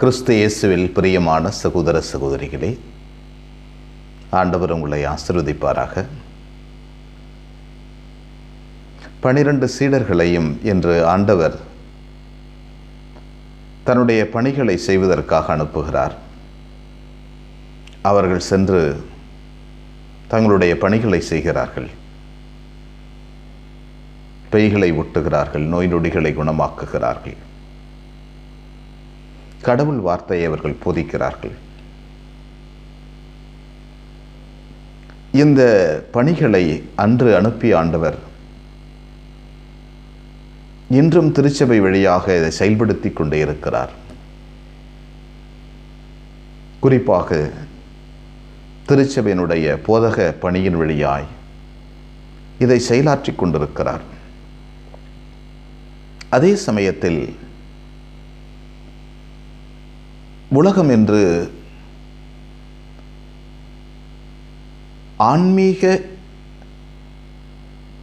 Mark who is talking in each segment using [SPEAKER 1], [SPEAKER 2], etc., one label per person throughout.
[SPEAKER 1] கிறிஸ்து இயேசுவில் பிரியமான சகோதர சகோதரிகளே ஆண்டவர் உங்களை ஆசிர்வதிப்பாராக. பனிரெண்டு சீடர்களையும் என்று ஆண்டவர் தன்னுடைய பணிகளை செய்வதற்காக அனுப்புகிறார். அவர்கள் சென்று தங்களுடைய பணிகளை செய்கிறார்கள். பெய்களை ஒட்டுகிறார்கள் நோய் நொடிகளை குணமாக்குகிறார்கள். கடவுள் வார்த்தையை அவர்கள் போதிக்கிறார்கள். இந்த பணிகளை அன்று அனுப்பிய ஆண்டவர் இன்றும் திருச்சபை வழியாக இதை செயல்படுத்தி கொண்டே இருக்கிறார். குறிப்பாக திருச்சபையினுடைய போதக பணியின் வழியாய் இதை செயலாற்றி கொண்டிருக்கிறார். அதே சமயத்தில் உலகம் என்று ஆன்மீக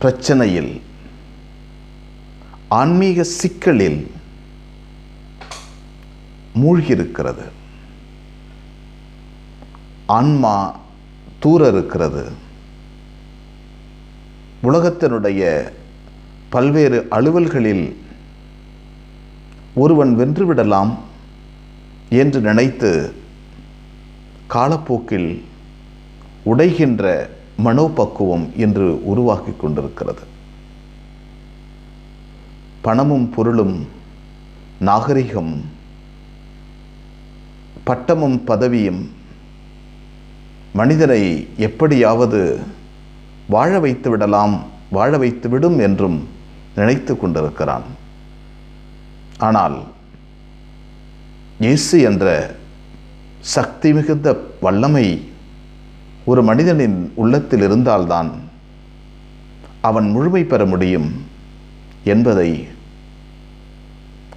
[SPEAKER 1] பிரச்சனையில் ஆன்மீக சிக்கலில் மூழ்கியிருக்கிறது. ஆன்மா தூர இருக்கிறது உலகத்தினுடைய பல்வேறு அலுவல்களில் ஒருவன் வென்றுவிடலாம் என்று நினைத்து காலப்போக்கில் உடைகின்ற மனோபக்குவம் என்று உருவாக்கி கொண்டிருக்கிறது. பணமும் பொருளும் நாகரிகம் பட்டமும் பதவியும் மனிதனை எப்படியாவது வாழ வைத்து விடலாம் வாழ வைத்து விடும் என்றும் நினைத்து கொண்டிருக்கிறான். ஆனால் இயேசு என்ற சக்தி மிகுந்த வல்லமை ஒரு மனிதனின் உள்ளத்தில் இருந்தால்தான் அவன் முழுமை பெற முடியும் என்பதை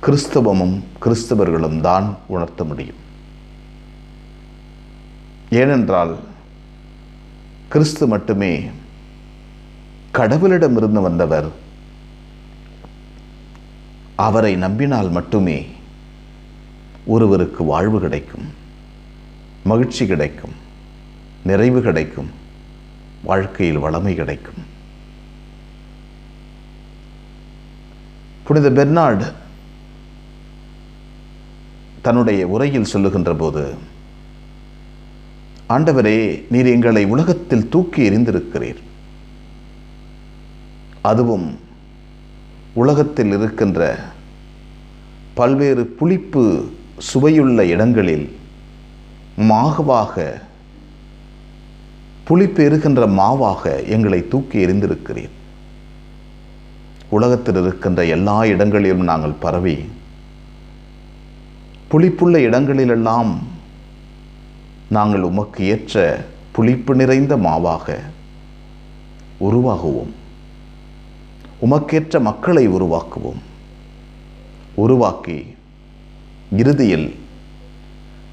[SPEAKER 1] கிறிஸ்தவமும் கிறிஸ்தவர்களும் தான் உணர்த்த முடியும். ஏனென்றால் கிறிஸ்து மட்டுமே கடவுளிடமிருந்து வந்தவர். அவரை நம்பினால் மட்டுமே ஒருவருக்கு வாழ்வு கிடைக்கும் மகிழ்ச்சி கிடைக்கும் நிறைவு கிடைக்கும் வாழ்க்கையில் வளமை கிடைக்கும். புனித பெர்னார்டு தன்னுடைய உரையில் சொல்லுகின்ற போது ஆண்டவரே நீர் எங்களை உலகத்தில் தூக்கி எறிந்திருக்கிறீர். அதுவும் உலகத்தில் இருக்கின்ற பல்வேறு புளிப்பு சுவையுள்ள இடங்களில் மாகவாக புளிப்பு மாவாக எங்களை தூக்கி எறிந்திருக்கிறேன் உலகத்தில் இருக்கின்ற எல்லா இடங்களிலும் நாங்கள் பரவி புளிப்புள்ள இடங்களிலெல்லாம் நாங்கள் உமக்கு ஏற்ற புளிப்பு நிறைந்த மாவாக உருவாகுவோம். உமக்கேற்ற மக்களை உருவாக்குவோம். உருவாக்கி இறுதியில்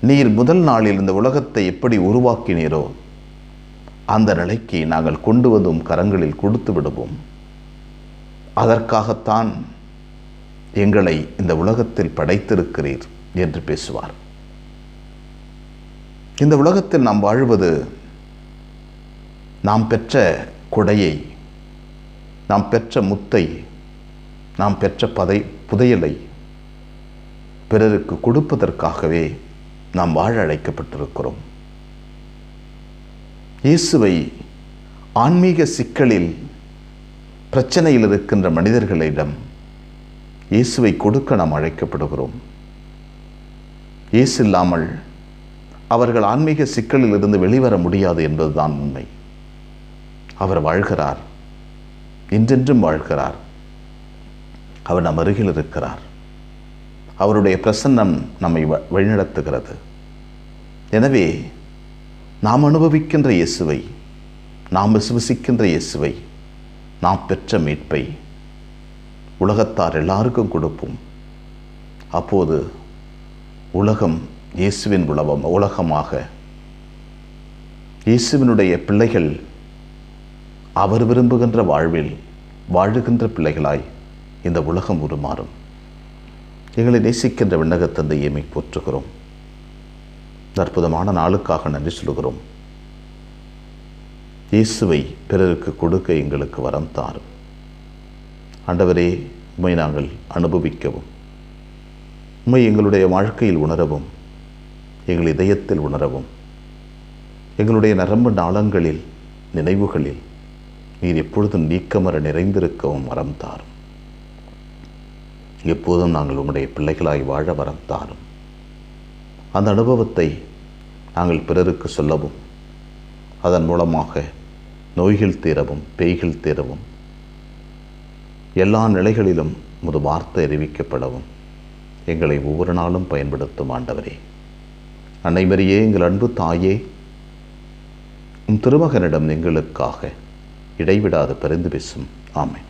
[SPEAKER 1] நீர் முதல் நாளில் இந்த உலகத்தை எப்படி உருவாக்கினீரோ அந்த நிலைக்கு நாங்கள் கொண்டு வந்தும் கரங்களில் கொடுத்து விடுவோம். அதற்காகத்தான் எங்களை இந்த உலகத்தில் படைத்திருக்கிறீர் என்று பேசுவார். இந்த உலகத்தில் நாம் வாழ்வது நாம் பெற்ற கொடையை நாம் பெற்ற முத்தை நாம் பெற்ற பதை புதையலை பிறருக்கு கொடுப்பதற்காகவே நாம் வாழ அழைக்கப்பட்டிருக்கிறோம். இயேசுவை ஆன்மீக சிக்கலில் பிரச்சனையில் இருக்கின்ற மனிதர்களிடம் இயேசுவை கொடுக்க நாம் அழைக்கப்படுகிறோம். இயேசு இல்லாமல் அவர்கள் ஆன்மீக சிக்கலில் இருந்து வெளிவர முடியாது என்பதுதான் உண்மை. அவர் வாழ்கிறார் இன்றென்றும் வாழ்கிறார். அவர் நம் அருகில் இருக்கிறார். அவருடைய பிரசன்னம் நம்மை வழிநடத்துகிறது. எனவே நாம் அனுபவிக்கின்ற இயேசுவை நாம் விசுவசிக்கின்ற இயேசுவை நாம் பெற்ற மீட்பை உலகத்தார் எல்லாருக்கும் கொடுப்போம். அப்போது உலகம் இயேசுவின் உலகம் உலகமாக இயேசுவினுடைய பிள்ளைகள் அவர் விரும்புகின்ற வாழ்வில் வாழுகின்ற பிள்ளைகளாய் இந்த உலகம் உருமாறும். எங்களை நேசிக்கின்ற விண்ணகத்தந்தை எம்மை போற்றுகிறோம். அற்புதமான நாளுக்காக நன்றி சொல்கிறோம் இயேசுவை பிறருக்கு கொடுக்க எங்களுக்கு வரம் தாரும் ஆண்டவரே உம்மை நாங்கள் அனுபவிக்கவும். உம்மை எங்களுடைய வாழ்க்கையில் உணரவும். எங்கள் இதயத்தில் உணரவும். எங்களுடைய நரம்பு நாளங்களில் நினைவுகளில் நீர் எப்பொழுதும் நீக்கமர நிறைந்திருக்கவும் வரம் தாரும். எப்போதும் நாங்கள் உங்களுடைய பிள்ளைகளாய் வாழ வரம் தாரும் அந்த அனுபவத்தை நாங்கள் பிறருக்கு சொல்லவும் அதன் மூலமாக நோய்கள் தீரவும் பேய்கள் தீரவும் எல்லா நிலைகளிலும் முது வார்த்தை அறிவிக்கப்படவும் எங்களை ஒவ்வொரு நாளும் பயன்படுத்தும் ஆண்டவரே. அனைவரையே எங்கள் அன்பு தாயே உம் திருமகனிடம் எங்களுக்காக இடைவிடாது பரிந்து பேசும். ஆமை